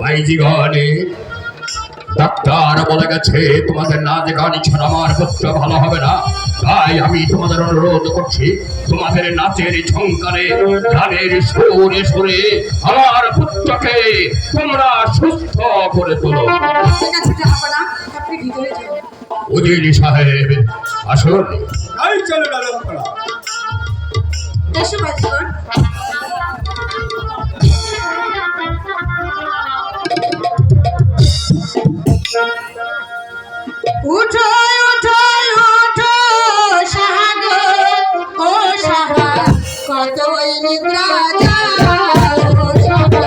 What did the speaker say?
ভাইজিগণে doctor বলে গেছে তোমাদের নাচ গান ছাড়া আমার পুত্র ভালো হবে না তাই আমি তোমাদের অনুরোধ করছি তোমাদের নাচের ঝঙ্কারে গানের সুরে সুরে আমার পুত্রকে তোমরা সুস্থ করে তোলো। উজিরি সাহেব আসুন। চলো উঠো উঠো উঠো সাহাগো ও সাহা কতই নিদ্রা যাও সাহা